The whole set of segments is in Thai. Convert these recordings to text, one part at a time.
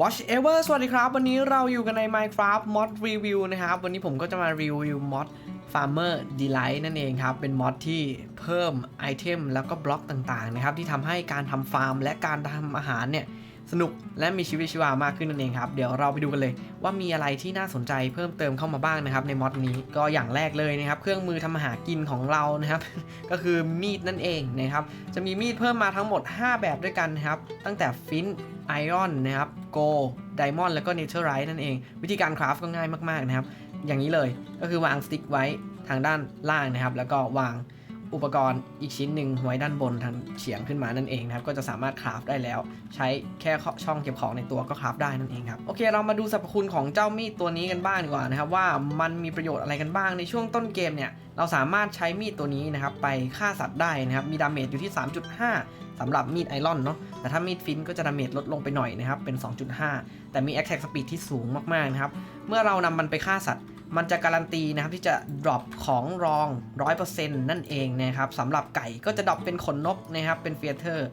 Watch Ever สวัสดีครับ วันนี้เราอยู่กันใน Minecraft Mod Review นะครับ วันนี้ผมก็จะมารีวิวมอด Farmer Delight นั่นเองครับ เป็นมอดที่เพิ่มไอเทมแล้วก็บล็อกต่างๆนะครับ ที่ทำให้การทำฟาร์มและการทำอาหารเนี่ย สนุกและมีชีวิตชีวามากขึ้นนั่นเองครับ เดี๋ยวเราไปดูกันเลย ว่ามีอะไรที่น่าสนใจเพิ่มเติมเข้ามาบ้างนะครับในมอดนี้ก็อย่างแรกเลยนะครับ เครื่องมือทำอาหารกินของเรานะครับ ก็คือมีดนั่นเองนะครับจะมีมีดเพิ่มมาทั้งหมด 5 แบบด้วยกันนะครับ ตั้งแต่ฟินไอออนนะครับโกไดมอนด์แล้วก็เนเธอร์ไรท์นั่นเอง วิธีการคราฟก็ง่ายมากๆนะครับ อย่างนี้เลยก็คือวางสติ๊กไว้ทางด้านล่างนะครับ แล้วก็วาง อุปกรณ์อีกชิ้นหนึ่งไว้ด้านบนทางเฉียงขึ้นมานั่นเองนะครับ ก็จะสามารถคราฟได้แล้ว ใช้แค่ช่องเก็บของในตัวก็คราฟได้นั่นเองครับ โอเค เรามาดูสรรพคุณของเจ้ามีดตัวนี้กันบ้างดีกว่านะครับ ว่ามันมีประโยชน์อะไรกันบ้างในช่วงต้นเกมเนี่ย เราสามารถใช้มีดตัวนี้นะครับไปฆ่าสัตว์ได้นะครับ มีดาเมจอยู่ที่ 3.5สำหรับมีดไอรอนเนาะ แต่ถ้ามีดฟินก็จะดาเมจลดลงไปหน่อยนะครับ เป็น 2.5 แต่มี attack speed ที่สูงมากๆนะครับ เมื่อเรานำมันไปฆ่าสัตว์ มันจะการันตีนะครับที่จะ drop ของรอง 100%นั่นเองนะครับสำหรับไก่ก็จะ drop เป็นขนนกนะครับเป็นเฟียเตอร์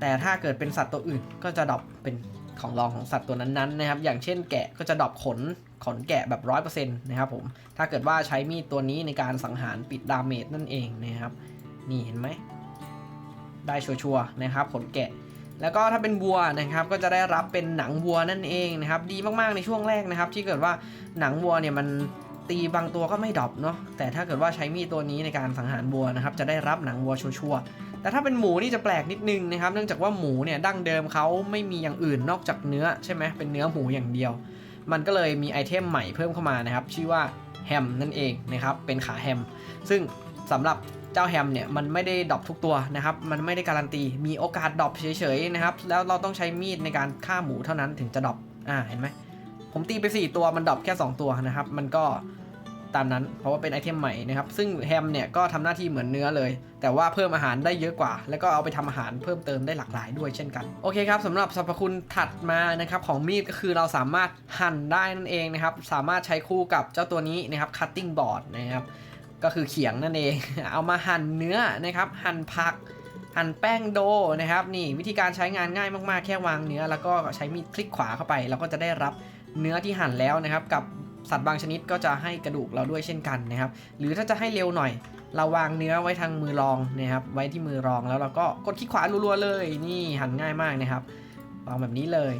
แต่ถ้าเกิดเป็นสัตว์ตัวอื่นก็จะ drop เป็นของรองของสัตว์ตัวนั้นๆนะครับ อย่างเช่นแกะก็จะ drop ขนขนแกะแบบ100%นะครับผม ถ้าเกิดว่าใช้มีดตัวนี้ในการสังหารปิดดาเมจนั่นเองนะครับ นี่เห็นไหม ได้ชัวร์ๆนะครับขนแกะ แล้วก็ถ้าเป็นวัวนะครับก็จะได้รับเป็นหนังวัวนั่นเองนะครับดีมากๆในช่วงแรกนะครับ ที่เกิดว่าหนังวัวเนี่ยมันตีบางตัวก็ไม่ดรอปเนาะแต่ถ้าเกิดว่าใช้มีดตัวนี้ในการสังหารวัวนะครับจะได้รับหนังวัวชัวร์ๆแต่ถ้าเป็นหมูนี่จะแปลกนิดนึงนะครับเนื่องจากว่าหมูเนี่ยดั้งเดิมเขาไม่มีอย่างอื่นนอกจากเนื้อใช่ไหมเป็นเนื้อหมูอย่างเดียว มันก็เลยมีไอเทมใหม่เพิ่มเข้ามานะครับชื่อว่าแฮมนั่นเองนะครับเป็นขาแฮม ซึ่งสำหรับ เจ้าแฮมเนี่ยมันไม่ได้ดรอปทุกตัวนะครับ มันไม่ได้การันตี มีโอกาสดรอปเฉยๆนะครับ แล้วเราต้องใช้มีดในการฆ่าหมูเท่านั้นถึงจะดรอปอ่าเห็นไหมผมตีไป 4 ตัวมันดรอปแค่ 2 ตัวนะครับ มันก็ตามนั้น เพราะว่าเป็นไอเทมใหม่นะครับ ซึ่งแฮมเนี่ยก็ทำหน้าที่เหมือนเนื้อเลย แต่ว่าเพิ่มอาหารได้เยอะกว่า แล้วก็เอาไปทำอาหารเพิ่มเติมได้หลากหลายด้วยเช่นกัน โอเคครับสำหรับสรรพคุณถัดมานะครับของมีดก็คือเราสามารถหั่นได้นั่นเองนะครับ สามารถใช้คู่กับเจ้าตัวนี้นะครับ cutting board นะครับ ก็คือเขียงนั่นเอง เอามาหั่นเนื้อนะครับ หั่นผัก หั่นแป้งโดนะครับ นี่วิธีการใช้งานง่ายมากๆ แค่วางเนื้อ แล้วก็ใช้มีดคลิกขวาเข้าไป เราก็จะได้รับเนื้อที่หั่นแล้วนะครับ กับสัตว์บางชนิดก็จะให้กระดูกเราด้วยเช่นกันนะครับ หรือถ้าจะให้เร็วหน่อย เราวางเนื้อไว้ทางมือรองนะครับ ไว้ที่มือรองแล้วเราก็กดคลิกขวารัวๆเลย นี่หั่นง่ายมากนะครับวางแบบนี้เลย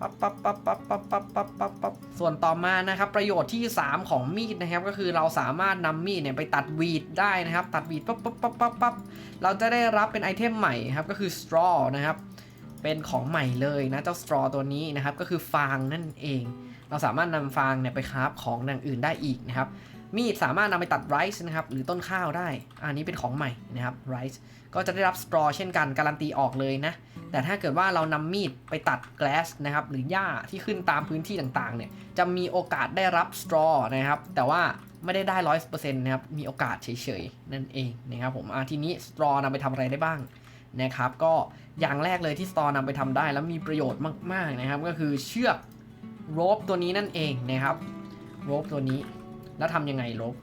ปั๊บปั๊บปั๊บปั๊บปั๊บปั๊บปั๊บปั๊บปั๊บส่วนต่อมานะครับประโยชน์ที่ 3 ของมีดนะครับก็คือเราสามารถนำมีดเนี่ยไปตัดวีดได้นะครับ ตัดวีดปั๊บปั๊บปั๊บปั๊บปั๊บเราจะได้รับเป็นไอเทมใหม่ครับก็คือ straw นะครับเป็นของใหม่เลยนะเจ้า straw ตัวนี้นะครับก็คือฟางนั่นเอง เราสามารถนำฟางเนี่ยไปคราฟของอย่างอื่นได้อีกนะครับมีดสามารถนำไปตัดไรซ์นะครับหรือต้นข้าวได้ อันนี้เป็นของใหม่นะครับไรซ์ ก็จะได้รับ straw เช่นกันการันตีออกเลยนะ แต่ถ้าเกิดว่าเรานำมีดไปตัด glass นะครับหรือหญ้าที่ขึ้นตามพื้นที่ต่างๆเนี่ยจะมีโอกาสได้รับ straw นะครับแต่ว่าไม่ได้ได้ร้อยเปอร์เซ็นต์นะครับมีโอกาสเฉยๆ นั่นเองนะครับผมอะทีนี้ straw นำไปทำอะไรได้บ้างนะครับก็อย่างแรกเลยที่ straw นำไปทำได้แล้วมีประโยชน์มากๆนะครับก็คือเชือก rope ตัวนี้นั่นเองนะครับ rope ตัวนี้แล้วทำยังไง rope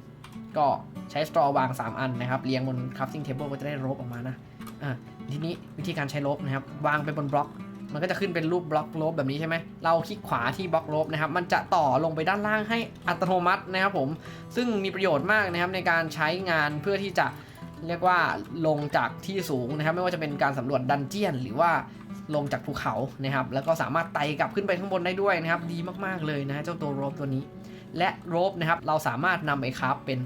ก็ ใช้ straw วาง 3 อันนะครับ เรียงบน crafting table ก็จะได้ rope ออกมานะอะทีนี้วิธีการใช้ลบนะครับ วางไปบนบล็อก มันก็จะขึ้นเป็นรูปบล็อกลบแบบนี้ใช่ไหมเราคลิกขวาที่บล็อกลบนะครับ มันจะต่อลงไปด้านล่างให้อัตโนมัตินะครับผม ซึ่งมีประโยชน์มากนะครับในการใช้งานเพื่อที่จะเรียกว่าลงจากที่สูงนะครับ ไม่ว่าจะเป็นการสำรวจดันเจียน หรือว่าลงจากภูเขานะครับ แล้วก็สามารถไต่กลับขึ้นไปข้างบนได้ด้วยนะครับ ดีมากๆเลยนะเจ้าตัวโรบตัวนี้ และโรบนะครับเราสามารถนำไปคราฟเป็น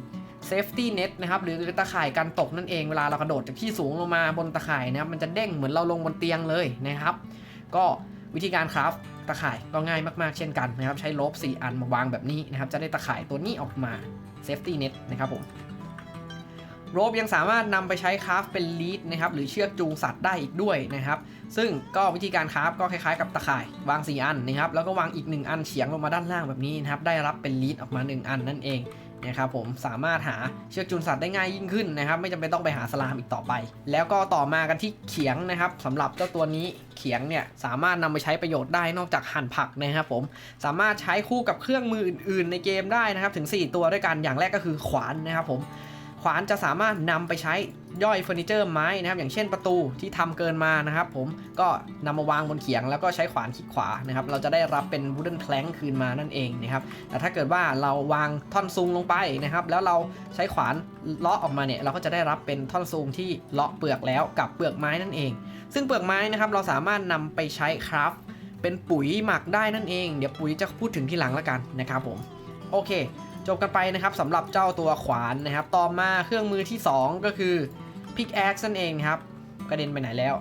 safety net นะครับหรือตะข่ายกันตกนั่นเองเวลาเรากระโดดจากที่สูงลงมาบนตะข่ายนะครับมันจะเด้งเหมือนเราลงบนเตียงเลยนะครับ ก็วิธีการคราฟตะข่ายก็ง่ายมากๆเช่นกันนะครับใช้ลบ4 อันมาวางแบบนี้นะครับจะได้ตะข่ายตัวนี้ออกมา safety net นะครับผมโรบยังสามารถนำไปใช้คราฟเป็นลีดนะครับหรือเชือกจูงสัตว์ได้อีกด้วยนะครับ ซึ่งก็วิธีการคราฟก็คล้ายๆกับตะข่ายวาง 4 อันนะครับแล้วก็วางอีก 1 อันเฉียงลงมาด้านล่างแบบนี้นะครับได้รับเป็นลีดออกมา 1 อันนั่นเอง นะครับผมสามารถหาเชือกจูนสัตว์ได้ง่ายยิ่งขึ้นนะครับ ไม่จำเป็นต้องไปหาสลามอีกต่อไป แล้วก็ต่อมากันที่เขียงนะครับสำหรับเจ้าตัวนี้เขียงเนี่ยสามารถนำไปใช้ประโยชน์ได้นอกจากหั่นผักนะครับผมสามารถใช้คู่กับเครื่องมืออื่น ๆ ในเกมได้นะครับถึง 4 ตัวด้วยกันอย่างแรกก็คือขวานนะครับผม ขวานจะสามารถนำไปใช้ย่อยเฟอร์นิเจอร์ไม้นะครับ อย่างเช่นประตูที่ทำเกินมานะครับ ผมก็นำมาวางบนเขียง แล้วก็ใช้ขวานคลิกขวานะครับ เราจะได้รับเป็น wooden plank คืนมานั่นเองนะครับ แต่ถ้าเกิดว่าเราวางท่อนซุงลงไปนะครับ แล้วเราใช้ขวานเลาะออกมาเนี่ย เราก็จะได้รับเป็นท่อนซุงที่เลาะเปลือกแล้วกับเปลือกไม้นั่นเอง ซึ่งเปลือกไม้นะครับเราสามารถนำไปใช้คราฟเป็นปุ๋ยหมักได้นั่นเอง เดี๋ยวปุ๋ยจะพูดถึงที่หลังแล้วกันนะครับผม โอเค จบกันไปนะครับสำหรับเจ้าตัวขวานนะครับ ต่อมาเครื่องมือที่ 2 ก็คือพิกแอคนั่นเองครับกระเด็นไปไหนแล้ว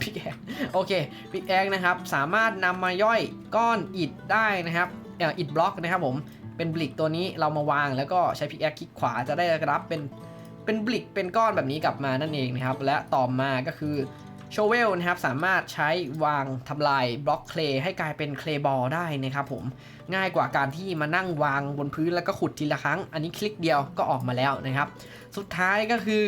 พิกแอคโอเคพิกแอคนะครับ สามารถนำมาย่อยก้อนอิฐได้นะครับเอ่ออิฐบล็อกนะครับผมเป็นบลิกตัวนี้เรามาวางแล้วก็ใช้พิกแอคคลิกขวาจะได้รับเป็นเป็นบลิกเป็นก้อนแบบนี้กลับมานั่นเองนะครับ และต่อมาก็คือ โชเวลนะครับสามารถใช้วางทำลายบล็อกเคลให้กลายเป็นเคลบอลได้นะครับผมง่ายกว่าการที่มานั่งวางบนพื้นแล้วก็ขุดทีละครั้ง อันนี้คลิกเดียวก็ออกมาแล้วนะครับ สุดท้ายก็คือ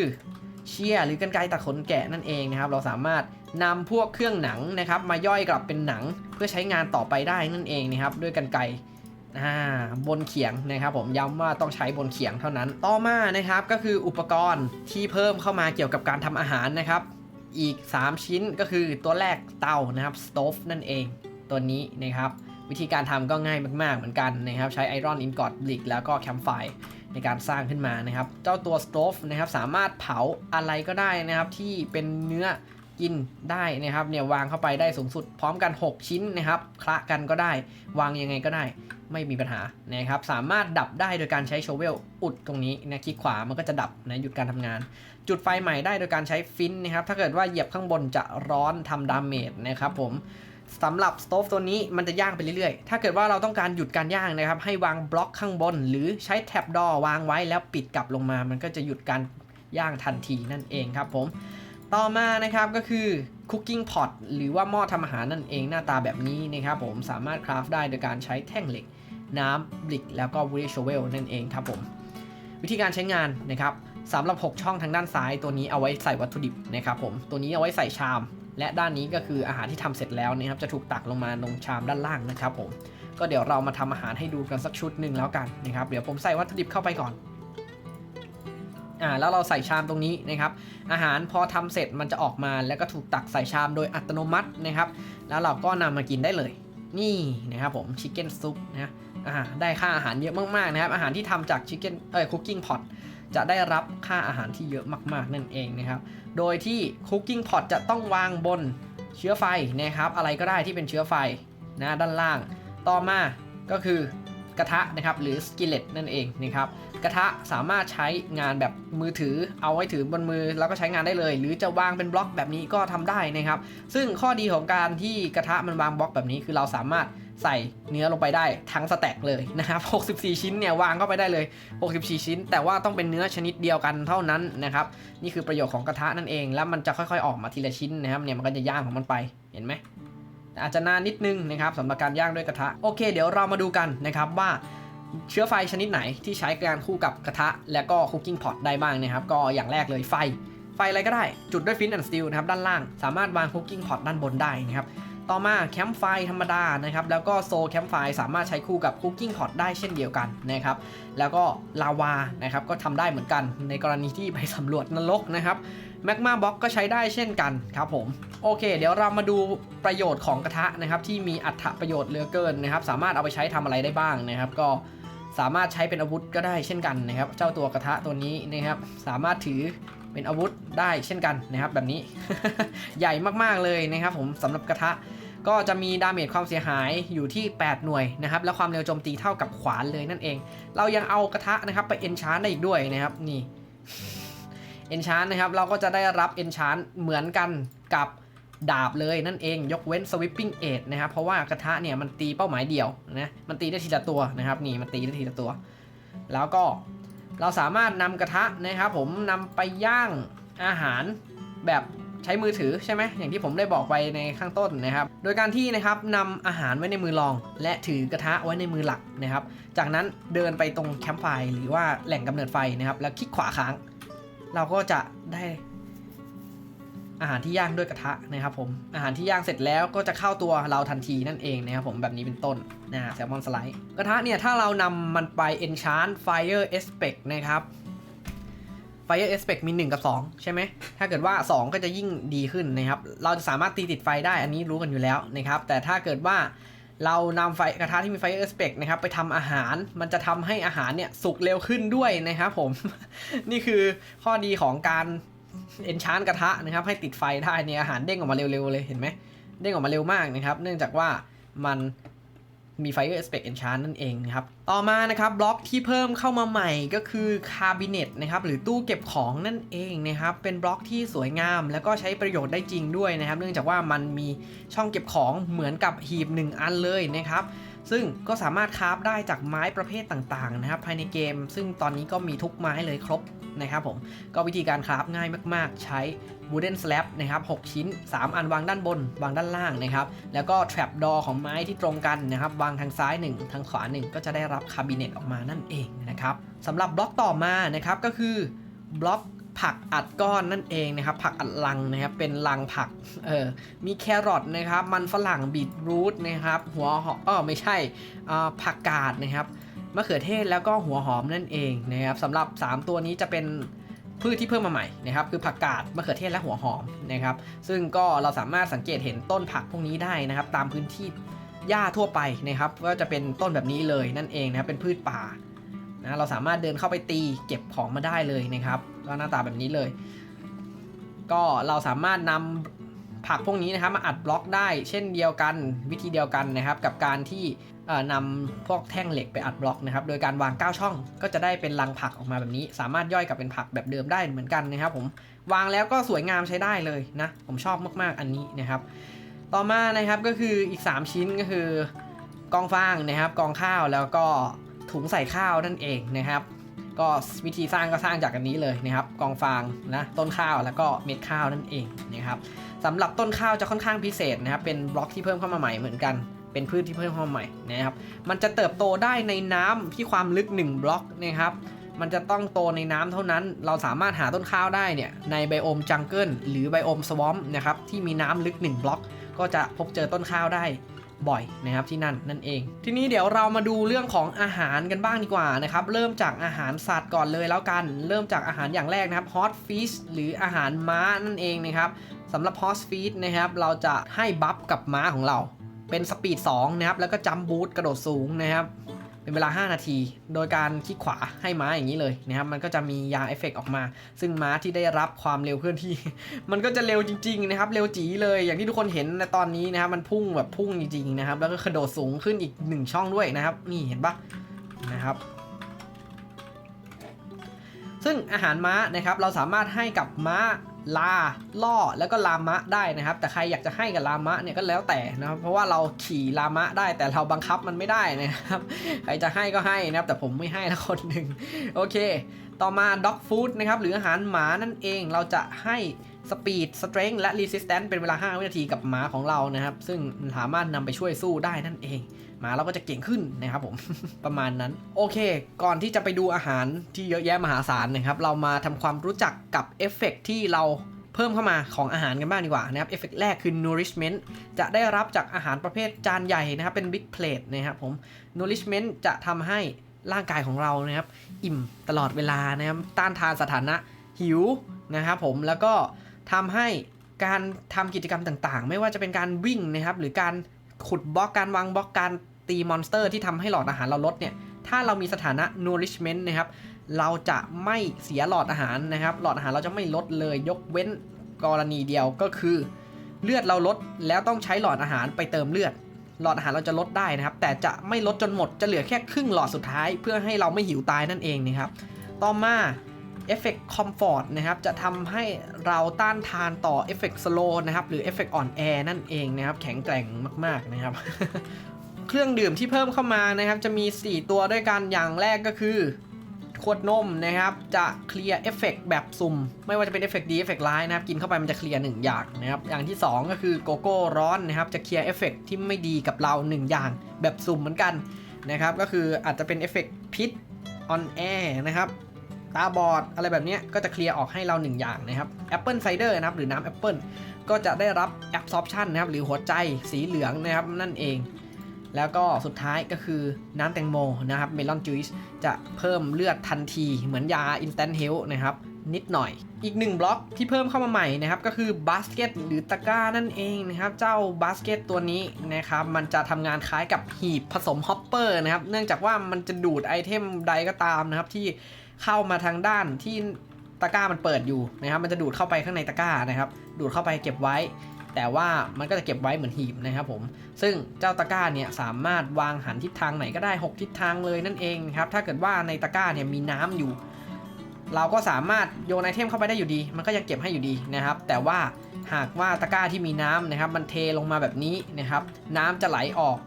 เชียหรือกันไกตัดขนแกะนั่นเองนะครับ เราสามารถนำพวกเครื่องหนังนะครับ มาย่อยกลับเป็นหนังเพื่อใช้งานต่อไปได้นั่นเองนะครับ ด้วยกันไกบนเขียงนะครับผมย้ำว่าต้องใช้บนเขียงเท่านั้น ต่อมานะครับก็คืออุปกรณ์ที่เพิ่มเข้ามาเกี่ยวกับการทำอาหารนะครับ อีก 3 ชิ้นก็คือตัวแรกเตานะครับสโตฟนั่นเองตัวนี้นะครับ วิธีการทำก็ง่ายมากๆเหมือนกันนะครับ ใช้ไอรอนอินกอดบลิกแล้วก็แคมไฟในการสร้างขึ้นมานะครับ เจ้าตัวสโตฟนะครับสามารถเผาอะไรก็ได้นะครับ ที่เป็นเนื้อกินได้นะครับ เนี่ยวางเข้าไปได้สูงสุดพร้อมกัน 6 ชิ้นนะครับคละกันก็ได้ วางยังไงก็ได้ ไม่มีปัญหานะครับสามารถดับได้โดยการใช้โชเวลอุดตรงนี้นะคลิกขวามันก็จะดับนะหยุดการทำงาน จุดไฟใหม่ได้โดยการใช้ฟินนะครับถ้าเกิดว่าเหยียบข้างบนจะร้อนทำดาเมจนะครับผมสำหรับสโตฟตัวนี้มันจะย่างไปเรื่อยๆ ถ้าเกิดว่าเราต้องการหยุดการย่างนะครับ ให้วางบล็อกข้างบน หรือใช้แท็บดอวางไว้แล้วปิดกลับลงมา มันก็จะหยุดการย่างทันทีนั่นเองครับผม ต่อมานะครับก็คือ cooking pot หรือว่าหม้อทำอาหารนั่นเองหน้าตาแบบนี้นะครับผมสามารถคราฟได้โดยการใช้แท่งเหล็ก น้ำบลิกแล้วก็วูดโชเวลนั่นเองครับผม วิธีการใช้งานนะครับสำหรับ 6 ช่องทางด้านซ้ายตัวนี้เอาไว้ใส่วัตถุดิบนะครับผมตัวนี้เอาไว้ใส่ชาม และด้านนี้ก็คืออาหารที่ทำเสร็จแล้วนะครับจะถูกตักลงมาลงชามด้านล่างนะครับผมก็เดี๋ยวเรามาทำอาหารให้ดูกันสักชุดหนึ่งแล้วกันนะครับเดี๋ยวผมใส่วัตถุดิบเข้าไปก่อนอ่าแล้วเราใส่ชามตรงนี้นะครับ อาหารพอทำเสร็จมันจะออกมาแล้วก็ถูกตักใส่ชามโดยอัตโนมัตินะครับ แล้วเราก็นำมากินได้เลย นี่นะครับผมชิคเก้นซุปนะ อ่าได้ค่าอาหารเยอะมากๆนะครับ อาหารที่ทำจากชิคเก้นเอ้ยคุกกิ้งพอตจะได้รับค่าอาหารที่เยอะมาก ๆ นั่นเองนะครับ โดยที่คุกกิ้งพอตจะต้องวางบนเชื้อไฟนะครับ อะไรก็ได้ที่เป็นเชื้อไฟนะด้านล่าง ต่อมาก็คือกระทะนะครับหรือสกิเลตนั่นเองนะครับกระทะสามารถใช้งานแบบมือถือเอาไว้ถือบนมือแล้วก็ใช้งานได้เลย หรือจะวางเป็นบล็อกแบบนี้ก็ทำได้นะครับ ซึ่งข้อดีของการที่กระทะมันวางบล็อกแบบนี้คือเราสามารถ ใส่เนื้อลงไปได้ทั้งสแต็กเลยนะครับ 64 ชิ้นเนี่ยวางเข้าไปได้เลย 64 ชิ้น แต่ว่าต้องเป็นเนื้อชนิดเดียวกันเท่านั้นนะครับ นี่คือประโยชน์ของกระทะนั่นเอง แล้วมันจะค่อยๆออกมาทีละชิ้นนะครับ เนี่ยมันก็จะย่างของมันไป เห็นไหมอาจจะนานนิดนึงนะครับสำหรับการย่างด้วยกระทะ โอเค เดี๋ยวเรามาดูกันนะครับว่าเชื้อไฟชนิดไหนที่ใช้การคู่กับกระทะ และก็คุกกิ้งพอตได้บ้างนะครับ ก็อย่างแรกเลยไฟ ไฟอะไรก็ได้ จุดด้วยฟินแอนด์สตีลนะครับด้านล่าง สามารถวางคุกกิ้งพอตด้านบนได้นะครับ ต่อมาแคมป์ไฟธรรมดานะครับแล้วก็โซแคมป์ไฟสามารถใช้คู่กับคุกกิ้งพอตได้เช่นเดียวกันนะครับแล้วก็ลาวานะครับก็ทำได้เหมือนกันในกรณีที่ไปสำรวจนรกนะครับแมกมาบ็อกก็ใช้ได้เช่นกันครับผมโอเค เดี๋ยวเรามาดูประโยชน์ของกระทะนะครับที่มีอัตประโยชน์เหลือเกินนะครับสามารถเอาไปใช้ทำอะไรได้บ้างนะครับ ก็สามารถใช้เป็นอาวุธก็ได้เช่นกันนะครับ เจ้าตัวกระทะตัวนี้นะครับสามารถถือ เป็นอาวุธได้เช่นกันนะครับแบบนี้ ใหญ่มากๆเลยนะครับผมสำหรับกระทะก็จะมีดาเมจความเสียหายอยู่ที่ 8 หน่วยนะครับ และความเร็วโจมตีเท่ากับขวานเลยนั่นเอง เรายังเอากระทะนะครับไปเอนชานได้อีกด้วยนะครับนี่เอนชานนะครับเราก็จะได้รับเอนชานเหมือนกันกับดาบเลยนั่นเองยกเว้น sweeping edge นะครับเพราะว่ากระทะเนี่ยมันตีเป้าหมายเดียวนะมันตีได้ทีละตัวนะครับนี่มันตีได้ทีละตัว แล้วก็ เราสามารถนำกระทะนะครับผมนำไปย่างอาหารแบบใช้มือถือใช่ไหมอย่างที่ผมได้บอกไปในข้างต้นนะครับ โดยการที่นะครับนำอาหารไว้ในมือรอง และถือกระทะไว้ในมือหลักนะครับ จากนั้นเดินไปตรงแคมป์ไฟหรือว่าแหล่งกำเนิดไฟนะครับ แล้วคลิกขวาค้าง เราก็จะได้ อาหารที่ย่างด้วยกระทะนะครับผมอาหารที่ย่างเสร็จแล้วก็จะเข้าตัวเราทันทีนั่นเองนะครับผมแบบนี้เป็นต้นนะแซลมอนสไลด์กระทะเนี่ยถ้าเรานำมันไป enchant fire aspect นะครับ Fire Aspect มี 1 กับ 2 ใช่ไหมถ้าเกิดว่า 2 ก็จะยิ่งดีขึ้นนะครับ เราจะสามารถตีติดไฟได้อันนี้รู้กันอยู่แล้วนะครับ แต่ถ้าเกิดว่าเรานำไฟกระทะที่มี Fire Aspect นะครับไปทำอาหารมันจะทำให้อาหารเนี่ยสุกเร็วขึ้นด้วยนะครับผม นี่คือข้อดีของการ เอนชานกระทะนะครับ ให้ติดไฟได้เนี่ยอาหารเด้งออกมาเร็วๆเลยเห็นไหมเด้งออกมาเร็วมากนะครับ เนื่องจากว่ามันมี Fire Aspect Enchant นั่นเองนะครับ ต่อมานะครับบล็อกที่เพิ่มเข้ามาใหม่ก็คือ Cabinet นะครับหรือตู้เก็บของนั่นเองนะครับ เป็นบล็อกที่สวยงาม แล้วก็ใช้ประโยชน์ได้จริงด้วยนะครับ เนื่องจากว่ามันมีช่องเก็บของเหมือนกับหีบ 1 อันเลยนะครับ ซึ่งก็สามารถคราฟได้จากไม้ประเภทต่างๆนะครับภายในเกม ซึ่งตอนนี้ก็มีทุกไม้เลยครบนะครับผมก็วิธีการคราฟง่ายมากๆ ใช้ wooden slab นะครับ6ชิ้น 3 อันวางด้านบน วางด้านล่างนะครับ แล้วก็ trap door ของไม้ที่ตรงกันนะครับ วางทางซ้าย 1 ทางขวา 1 ก็จะได้รับคาบิเนตออกมานั่นเองนะครับสำหรับบล็อกต่อมานะครับก็คือบล็อก ผักอัดก้อนนั่นเองนะครับ ผักอัดลังนะครับเป็นลังผักเออมีแครอทนะครับ มันฝรั่งบีทรูทนะครับ หัวหอมเออไม่ใช่ผักกาดนะครับมะเขือเทศแล้วก็หัวหอมนั่นเองนะครับสำหรับ 3 ตัวนี้จะเป็นพืชที่เพิ่มมาใหม่นะครับคือผักกาดมะเขือเทศและหัวหอมนะครับ ซึ่งก็เราสามารถสังเกตเห็นต้นผักพวกนี้ได้นะครับ ตามพื้นที่หญ้าทั่วไปนะครับ ก็จะเป็นต้นแบบนี้เลยนั่นเองนะครับเป็นพืชป่า นะเราสามารถเดินเข้าไปตีเก็บของมาได้เลยนะครับก็หน้าตาแบบนี้เลย ก็เราสามารถนำผักพวกนี้นะครับมาอัดบล็อกได้ เช่นเดียวกันวิธีเดียวกันนะครับ กับการที่เอ่อนำพวกแท่งเหล็กไปอัดบล็อกนะครับ โดยการวาง 9 ช่องก็จะได้เป็นรังผักออกมาแบบนี้ สามารถย่อยกลับเป็นผักแบบเดิมได้เหมือนกันนะครับ ผมวางแล้วก็สวยงามใช้ได้เลยนะ ผมชอบมากๆอันนี้นะครับ ต่อมานะครับก็คืออีก 3 ชิ้นก็คือกองฟางนะครับ กองข้าวแล้วก็ ถุงใส่ข้าวนั่นเองนะครับ ก็วิธีสร้างก็สร้างจากอันนี้เลยนะครับ กองฟางนะต้นข้าวแล้วก็เม็ดข้าวนั่นเองนะครับสำหรับต้นข้าวจะค่อนข้างพิเศษนะครับเป็นบล็อกที่เพิ่มเข้ามาใหม่เหมือนกันเป็นพืชที่เพิ่มเข้ามาใหม่นะครับ มันจะเติบโตได้ในน้ำที่ความลึก 1 บล็อกนะครับ มันจะต้องโตในน้ำเท่านั้น เราสามารถหาต้นข้าวได้เนี่ยในไบโอมจังเกิลหรือไบโอมสวอมนะครับที่มีน้ำลึก 1 บล็อก ก็จะพบเจอต้นข้าวได้ บ่อยนะครับที่นั่นนั่นเอง ทีนี้เดี๋ยวเรามาดูเรื่องของอาหารกันบ้างดีกว่านะครับเริ่มจากอาหารสัตว์ก่อนเลยแล้วกัน เริ่มจากอาหารอย่างแรกนะครับ hot fish หรืออาหารม้านั่นเองนะครับสำหรับ hot fish นะครับเราจะให้บัฟกับม้าของเรา เป็นสปีด2นะครับแล้วก็จัมบูทกระโดดสูงนะครับ เป็นเวลา 5 นาที โดยการคลิกขวาให้ม้าอย่างนี้เลยนะครับ มันก็จะมียาเอฟเฟกต์ออกมา ซึ่งม้าที่ได้รับความเร็วเคลื่อนที่ มันก็จะเร็วจริงๆนะครับ เร็วจีเลย อย่างที่ทุกคนเห็นในตอนนี้นะครับ มันพุ่งแบบพุ่งจริงๆนะครับ แล้วก็กระโดดสูงขึ้นอีก 1 ช่องด้วยนะครับ นี่เห็นปะนะครับ ซึ่งอาหารม้านะครับ เราสามารถให้กับม้า ลาล่อแล้วก็ลามะได้นะครับ แต่ใครอยากจะให้กับลามะเนี่ยก็แล้วแต่นะครับ เพราะว่าเราขี่ลามะได้แต่เราบังคับมันไม่ได้นะครับ ใครจะให้ก็ให้นะครับ แต่ผมไม่ให้ละคนหนึ่งโอเค ต่อมา dog food นะครับหรืออาหารหมานั่นเองเราจะให้ speed strength และ resistance เป็นเวลา 5 วินาทีกับหมาของเรานะครับ ซึ่งสามารถนำไปช่วยสู้ได้นั่นเอง มาเราก็จะเก่งขึ้นนะครับผมประมาณนั้น โอเค ก่อนที่จะไปดูอาหารที่เยอะแยะมหาศาลนะครับ เรามาทำความรู้จักกับเอฟเฟกต์ที่เราเพิ่มเข้ามาของอาหารกันบ้างดีกว่านะครับเอฟเฟกต์แรกคือ nourishment จะได้รับจากอาหารประเภทจานใหญ่นะครับ เป็น big plate นะครับผม nourishment จะทำให้ร่างกายของเรานะครับ อิ่มตลอดเวลานะครับต้านทานสถานะหิวนะครับผมแล้วก็ทำให้การทำกิจกรรมต่างๆ ไม่ว่าจะเป็นการวิ่งนะครับ หรือการขุดบล็อกการวางบล็อกการ ตีมอนสเตอร์ที่ทำให้หลอดอาหารเราลดเนี่ย ถ้าเรามีสถานะ nourishment นะครับ เราจะไม่เสียหลอดอาหารนะครับ หลอดอาหารเราจะไม่ลดเลย ยกเว้นกรณีเดียวก็คือ เลือดเราลดแล้วต้องใช้หลอดอาหารไปเติมเลือด หลอดอาหารเราจะลดได้นะครับ แต่จะไม่ลดจนหมด จะเหลือแค่ครึ่งหลอดสุดท้าย เพื่อให้เราไม่หิวตายนั่นเองนะครับ ต่อมาเอฟเฟกต์คอมฟอร์ตนะครับจะทำให้เราต้านทานต่อเอฟเฟกต์สโลนะครับหรือเอฟเฟกต์อ่อนแอนั่นเองนะครับ แข็งแกร่งมาก ๆ นะครับ เครื่องดื่มที่เพิ่มเข้ามานะครับ จะมี 4 ตัวด้วยกันอย่างแรกก็คือขวดนมนะครับ จะเคลียร์เอฟเฟกแบบสุ่ม ไม่ว่าจะเป็นเอฟเฟกดีเอฟเฟกร้ายนะครับ กินเข้าไปมันจะเคลียร์หนึ่งอย่างนะครับ อย่างที่ 2 ก็คือโกโก้ร้อนนะครับ จะเคลียร์เอฟเฟกที่ไม่ดีกับเรา 1 อย่างแบบสุ่มเหมือนกันนะครับ ก็คืออาจจะเป็นเอฟเฟกพิษออนแอร์นะครับ ตาบอดอะไรแบบนี้ก็จะเคลียร์ออกให้เรา 1 อย่างนะครับแอปเปิลไซเดอร์นะครับ หรือน้ำแอปเปิลก็จะได้รับแอบซอปชันนะครับ หรือหัวใจสีเหลืองนะครับนั่นเอง แล้วก็สุดท้ายก็คือน้ำแตงโมนะครับเมลอนจูสจะเพิ่มเลือดทันทีเหมือนยา Instant Health นะครับนิดหน่อย อีกหนึ่งบล็อกที่เพิ่มเข้ามาใหม่นะครับก็คือบาสเกตหรือตะกร้านั่นเองนะครับเจ้าบาสเกตตัวนี้นะครับมันจะทำงานคล้ายกับหีบผสมฮอปเปอร์นะครับเนื่องจากว่ามันจะดูดไอเทมใดก็ตามนะครับที่เข้ามาทางด้านที่ตะกร้ามันเปิดอยู่นะครับมันจะดูดเข้าไปข้างในตะกร้านะครับดูดเข้าไปเก็บไว้ แต่ว่ามันก็จะเก็บไว้เหมือนหีบนะครับผม ซึ่งเจ้าตะกร้าเนี่ยสามารถวางหันทิศทางไหนก็ได้ 6 ทิศทางเลยนั่นเองครับ ถ้าเกิดว่าในตะกร้าเนี่ยมีน้ำอยู่ เราก็สามารถโยนไอเทมเข้าไปได้อยู่ดี มันก็ยังเก็บให้อยู่ดีนะครับ แต่ว่าหากว่าตะกร้าที่มีน้ำนะครับ มันเทลงมาแบบนี้นะครับ น้ำจะไหลออก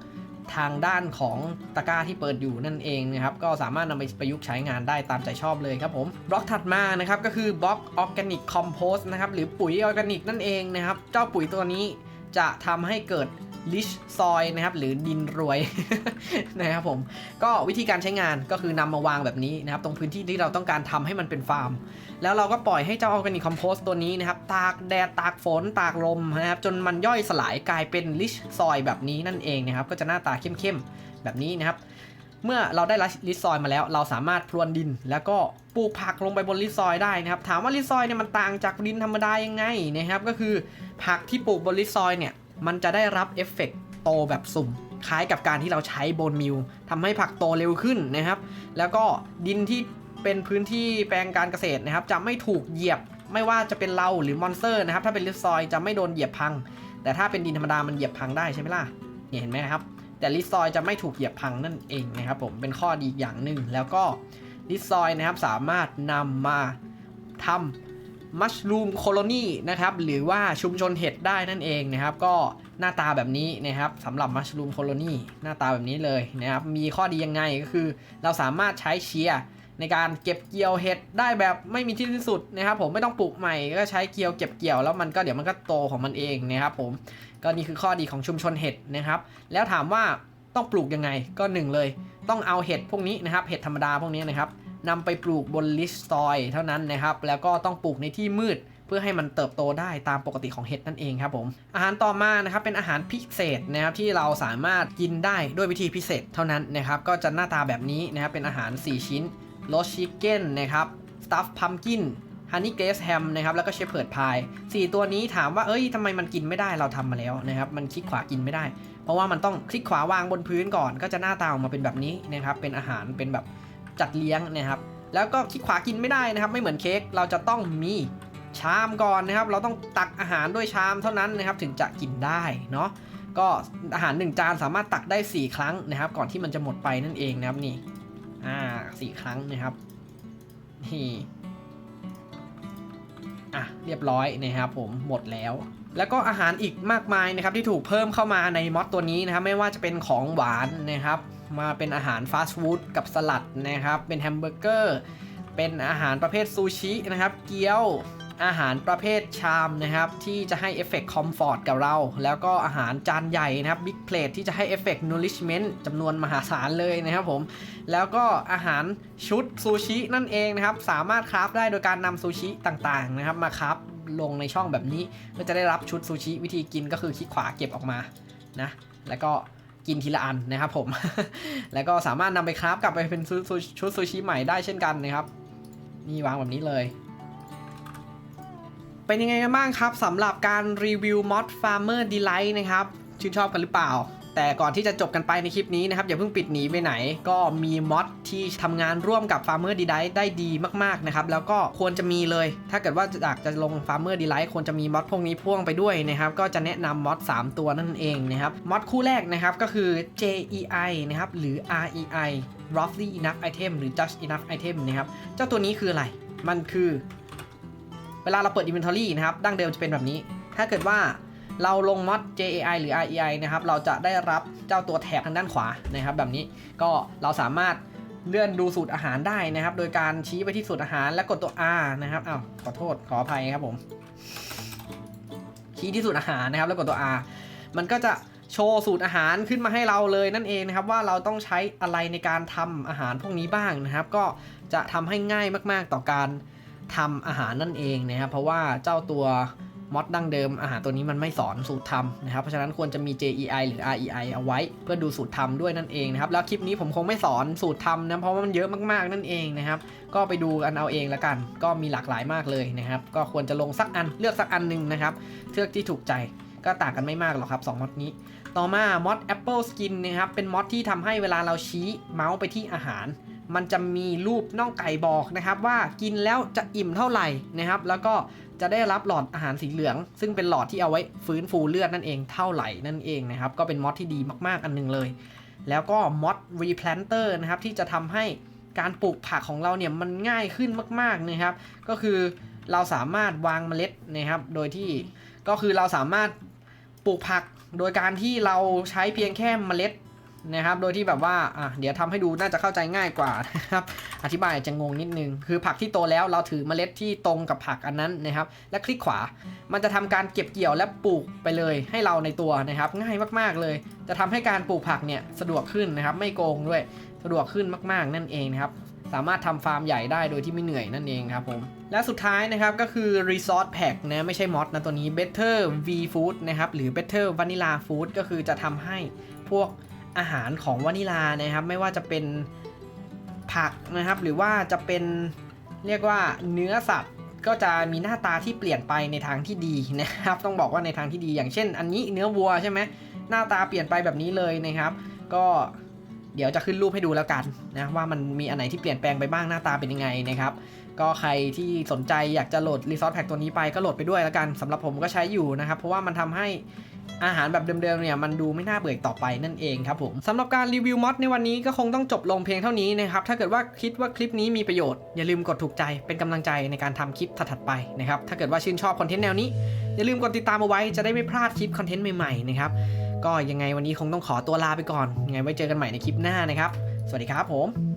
ทางด้านของตะกร้าที่เปิดอยู่นั่นเองนะครับ ก็สามารถนำไปประยุกต์ใช้งานได้ตามใจชอบเลยครับผม บล็อกถัดมานะครับก็คือบล็อกออร์แกนิกคอมโพสต์นะครับหรือปุ๋ยออร์แกนิกนั่นเองนะครับ เจ้าปุ๋ยตัวนี้จะทำให้เกิด ลิชซอยนะครับหรือดินรวยนะครับผมก็วิธีการใช้งานก็คือนำมาวางแบบนี้นะครับ ตรงพื้นที่ที่เราต้องการทำให้มันเป็นฟาร์ม แล้วเราก็ปล่อยให้เจ้าออร์แกนิกคอมโพสต์ตัวนี้นะครับ ตากแดดตากฝนตากลมนะครับ จนมันย่อยสลายกลายเป็นลิชซอยแบบนี้นั่นเองนะครับ ก็จะหน้าตาเข้มๆแบบนี้นะครับ เมื่อเราได้ลิชซอยมาแล้ว เราสามารถพรวนดิน แล้วก็ปลูกผักลงไปบนลิชซอยได้นะครับ ถามว่าลิชซอยเนี่ยมันต่างจากดินธรรมดายังไงนะครับ ก็คือผักที่ปลูกบนลิชซอยเนี่ย มันจะได้รับเอฟเฟกต์โตแบบสุ่ม คล้ายกับการที่เราใช้โบนมิลทำให้ผักโตเร็วขึ้นนะครับ แล้วก็ดินที่เป็นพื้นที่แปลงการเกษตรนะครับ จะไม่ถูกเหยียบไม่ว่าจะเป็นเราหรือมอนสเตอร์นะครับ ถ้าเป็นลิฟซอยจะไม่โดนเหยียบพัง แต่ถ้าเป็นดินธรรมดามันเหยียบพังได้ใช่ไหมล่ะเนี่ยเห็นไหมครับ แต่ลิฟซอยจะไม่ถูกเหยียบพังนั่นเองนะครับ ผมเป็นข้อดีอย่างหนึ่งแล้วก็ลิฟซอยนะครับสามารถนำมาทำ มัชรูมโคโลนีนะครับหรือว่าชุมชนเห็ดได้นั่นเองนะครับ ก็หน้าตาแบบนี้นะครับสำหรับมัชรูมโคโลนีหน้าตาแบบนี้เลยนะครับ มีข้อดียังไงก็คือ เราสามารถใช้เชียร์ในการเก็บเกี่ยวเห็ดได้แบบไม่มีที่สิ้นสุดนะครับผมไม่ต้องปลูกใหม่ก็ใช้เกี่ยวเก็บเกี่ยวแล้วมันก็เดี๋ยวมันก็โตของมันเองนะครับผมก็นี่คือข้อดีของชุมชนเห็ดนะครับ แล้วถามว่าต้องปลูกยังไงก็หนึ่งเลย ต้องเอาเห็ดพวกนี้นะครับเห็ดธรรมดาพวกนี้นะครับ นำไปปลูกบนลิสซอยเท่านั้นนะครับ แล้วก็ต้องปลูกในที่มืดเพื่อให้มันเติบโตได้ตามปกติของเห็ดนั่นเองครับผม อาหารต่อมานะครับเป็นอาหารพิเศษนะครับที่เราสามารถกินได้ด้วยวิธีพิเศษเท่านั้นนะครับ ก็จะหน้าตาแบบนี้นะครับเป็นอาหาร 4 ชิ้นโรสชิคเก้นนะครับสตัฟพัมกินฮันนี่เกรสแฮมนะครับแล้วก็เชฟเพิร์ดพาย4ตัวนี้ถามว่าเอ้ยทำไมมันกินไม่ได้เราทำมาแล้วนะครับมันคลิกขวากินไม่ได้ เพราะว่ามันต้องคลิกขวาวางบนพื้นก่อน ก็จะหน้าตาออกมาเป็นแบบนี้นะครับเป็นอาหารเป็นแบบ จัดเลี้ยงนะครับ แล้วก็คลิกขวากินไม่ได้นะครับ ไม่เหมือนเค้กเราจะต้องมีชามก่อนนะครับ เราต้องตักอาหารด้วยชามเท่านั้นนะครับ ถึงจะกินได้เนาะก็อาหาร 1 จานสามารถตักได้ 4 ครั้งนะครับ ก่อนที่มันจะหมดไปนั่นเองนะครับนี่อ่าสี่ครั้งนะครับนี่อะเรียบร้อยนะครับผมหมดแล้ว แล้วก็อาหารอีกมากมายนะครับที่ถูกเพิ่มเข้ามาในมอดตัวนี้นะครับ ไม่ว่าจะเป็นของหวานนะครับ มาเป็นอาหารฟาสต์ฟู้ดกับสลัดนะครับ เป็นแฮมเบอร์เกอร์ เป็นอาหารประเภทซูชินะครับ เกี๊ยว อาหารประเภทชามนะครับ ที่จะให้เอฟเฟกต์คอมฟอร์ตกับเรา แล้วก็อาหารจานใหญ่นะครับบิ๊กเพลทที่จะให้เอฟเฟกต์นูริชเมนต์จำนวนมหาศาลเลยนะครับผม แล้วก็อาหารชุดซูชินั่นเองนะครับ สามารถคราฟได้โดยการนำซูชิต่างๆนะครับมาคราฟลงในช่องแบบนี้ก็จะได้รับชุดซูชิวิธีกินก็คือคลิกขวาเก็บออกมานะแล้วก็ กินทีละอันนะครับผม แล้วก็สามารถนำไปคราฟกลับไปเป็นชุดชุดซูชิใหม่ได้เช่นกันนะครับ นี่วางแบบนี้เลย เป็นยังไงกันบ้างครับสำหรับการรีวิว Mod Farmer Delight นะครับ ชื่นชอบกันหรือเปล่า แต่ก่อนที่จะจบกันไปในคลิปนี้นะครับอย่าเพิ่งปิดหนีไปไหน ก็มีมอดที่ทำงานร่วมกับ Farmer Delight ได้ดีมากๆนะครับแล้วก็ควรจะมีเลย ถ้าเกิดว่าอยากจะลง Farmer Delight ควรจะมีมอดพวกนี้พ่วงไปด้วยนะครับก็จะแนะนำมอด3 ตัวนั่นเองนะครับมอดคู่แรกนะครับก็คือ JEI นะครับหรือ REI roughly enough item หรือ just enough item นะครับเจ้าตัวนี้คืออะไร มันคือ เวลาเราเปิด inventory นะครับดั้งเดิมจะเป็นแบบนี้ ถ้าเกิดว่า เราลง mod JAI หรือ REI นะครับ เราจะได้รับเจ้าตัวแถบทางด้านขวานะครับ แบบนี้ก็เราสามารถเลื่อนดูสูตรอาหารได้นะครับ โดยการชี้ไปที่สูตรอาหารและกดตัว R นะครับอ้าวขอโทษขออภัยครับผม ชี้ที่สูตรอาหารนะครับ แล้วกดตัว R มันก็จะโชว์สูตรอาหารขึ้นมาให้เราเลยนั่นเองนะครับ ว่าเราต้องใช้อะไรในการทำอาหารพวกนี้บ้างนะครับ ก็จะทำให้ง่ายมาก ๆ ต่อการทำอาหารนั่นเองนะครับ เพราะว่าเจ้าตัว มอดดั้งเดิมอาหารตัวนี้มันไม่สอนสูตรทำนะครับ เพราะฉะนั้นควรจะมี JEI หรือ REI เอาไว้ เพื่อดูสูตรทำด้วยนั่นเองนะครับ แล้วคลิปนี้ผมคงไม่สอนสูตรทำนะเพราะว่ามันเยอะมากๆนั่นเองนะครับ ก็ไปดูกันเอาเองละกัน ก็มีหลากหลายมากเลยนะครับ ก็ควรจะลงสักอันเลือกสักอันหนึ่งนะครับเลือกที่ถูกใจก็ต่างกันไม่มากหรอกครับ2มอดนี้ ต่อมามอด Apple Skin นะครับ เป็นมอดที่ทำให้เวลาเราชี้เมาส์ไปที่อาหาร มันจะมีรูปน่องไก่บอกนะครับว่ากินแล้วจะอิ่มเท่าไหร่นะครับ แล้วก็ จะได้รับหลอดอาหารสีเหลือง ซึ่งเป็นหลอดที่เอาไว้ฟื้นฟูเลือดนั่นเองเท่าไหร่นั่นเองนะครับ ก็เป็นมอดที่ดีมากๆอันหนึงเลย แล้วก็มอด replanter นะครับที่จะทำให้การปลูกผักของเราเนี่ยมันง่ายขึ้นมากๆนะครับ ก็คือเราสามารถวางเมล็ดนะครับ โดยที่ก็คือเราสามารถปลูกผักโดยการที่เราใช้เพียงแค่เมล็ด นะครับ โดยที่แบบว่าอะเดี๋ยวทำให้ดูน่าจะเข้าใจง่ายกว่านะครับ อธิบายอาจจะงงนิดนึง คือผักที่โตแล้วเราถือเมล็ดที่ตรงกับผักอันนั้นนะครับ และคลิกขวา มันจะทำการเก็บเกี่ยวและปลูกไปเลยให้เราในตัวนะครับ ง่ายมากๆเลย จะทำให้การปลูกผักเนี่ยสะดวกขึ้นนะครับ ไม่โกงด้วย สะดวกขึ้นมาก ๆ นั่นเองนะครับ สามารถทำฟาร์มใหญ่ได้โดยที่ไม่เหนื่อยนั่นเองครับผมและสุดท้ายนะครับก็คือ Resort Pack นะไม่ใช่มอดนะตัวนี้ Better V Food นะครับหรือ Better Vanilla Food ก็คือจะทำให้พวก อาหารของวานิลานะครับ ไม่ว่าจะเป็นผักนะครับ หรือว่าจะเป็นเรียกว่าเนื้อสัตว์ก็จะมีหน้าตาที่เปลี่ยนไปในทางที่ดีนะครับ ต้องบอกว่าในทางที่ดี อย่างเช่น อันนี้เนื้อวัวใช่ไหมหน้าตาเปลี่ยนไปแบบนี้เลยนะครับ ก็เดี๋ยวจะขึ้นรูปให้ดูแล้วกันนะว่ามันมีอันไหนที่เปลี่ยนแปลงไปบ้างหน้าตาเป็นยังไงนะครับ ก็ใครที่สนใจอยากจะโหลด Resort Pack ตัวนี้ไปก็โหลดไปด้วยแล้วกันสำหรับผมก็ใช้อยู่นะครับ เพราะว่ามันทำให้ อาหารแบบเดิมๆเนี่ยมันดูไม่น่าเบื่อต่อไปนั่นเองครับผมสำหรับการรีวิวมอดในวันนี้ก็คงต้องจบลงเพียงเท่านี้นะครับถ้าเกิดว่าคิดว่าคลิปนี้มีประโยชน์อย่าลืมกดถูกใจเป็นกำลังใจในการทำคลิปถัดๆไปนะครับถ้าเกิดว่าชื่นชอบคอนเทนต์แนวนี้อย่าลืมกดติดตามเอาไว้จะได้ไม่พลาดคลิปคอนเทนต์ใหม่ๆนะครับก็ยังไงวันนี้คงต้องขอตัวลาไปก่อนยังไงไว้เจอกันใหม่ในคลิปหน้านะครับ สวัสดีครับผม